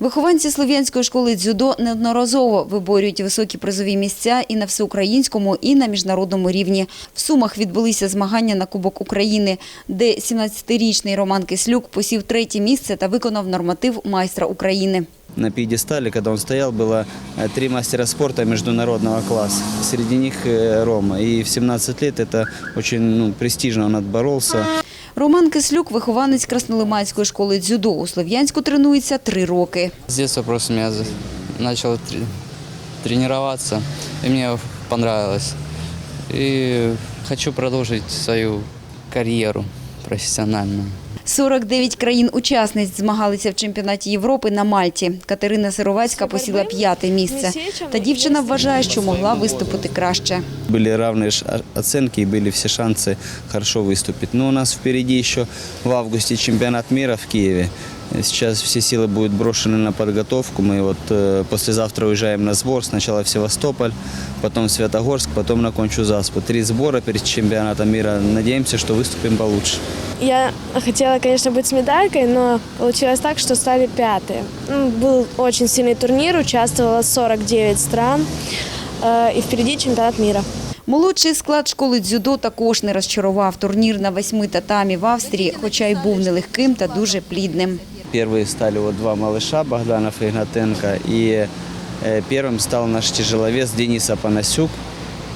Вихованці слов'янської школи дзюдо неодноразово виборюють високі призові місця і на всеукраїнському, і на міжнародному рівні. В Сумах відбулися змагання на Кубок України, де 17-річний Роман Кислюк посів третє місце та виконав норматив майстра України. На пьедестале, когда он стоял, было э, три мастера спорта международного класса. Среди них э, Рома. И в 17 лет это очень ну, престижно он отборолся. Роман Кислюк – вихованець Краснолиманської школи дзюдо. У Слов'янську тренується три роки. З дитинства просто я почав тренуватися і мені подобалось. І хочу продовжити свою карьеру профессиональную. 49 країн-учасниць змагалися в чемпіонаті Європи на Мальті. Катерина Сировацька посіла п'яте місце. Та дівчина вважає, що могла виступити краще. Были равные ш- о- оценки и были все шансы хорошо выступить. Но у нас впереди еще в августе чемпионат мира в Киеве. Э, Сейчас все силы будут брошены на подготовку. Мы вот э, послезавтра уезжаем на сбор. Сначала в Севастополь, потом в Святогорск, потом на Кончу Заспу. Три сбора перед чемпионатом мира. Надеемся, что выступим получше. Я хотела, конечно, быть с медалькой, но получилось так, что стали пятые. Ну, Был очень сильный турнир, участвовало 49 стран, э, и впереди чемпионат мира. Молодший склад школи дзюдо також не розчарував. Турнір на восьми татамі в Австрії, хоча й був нелегким та дуже плідним. Первые стали вот два малыша, Богданов и Игнатенко. И э, первым стал наш тяжеловес Денис Апанасюк,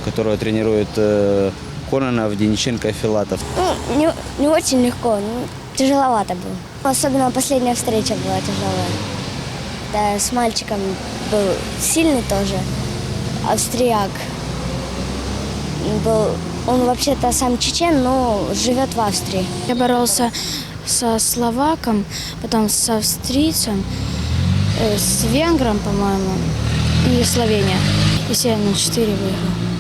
которого тренирует э, Кононов, Дениченко и Филатов. Ну, не, не очень легко, ну, тяжеловато было. Особенно последняя встреча была тяжелая. Да, с мальчиком был сильный тоже, австрияк. Был, он вообще-то сам чечен, но живет в Австрии. Я боролся со словаком, потом с австрийцем, э, с венгром, по-моему, и Словения. И 7 на 4 выиграл.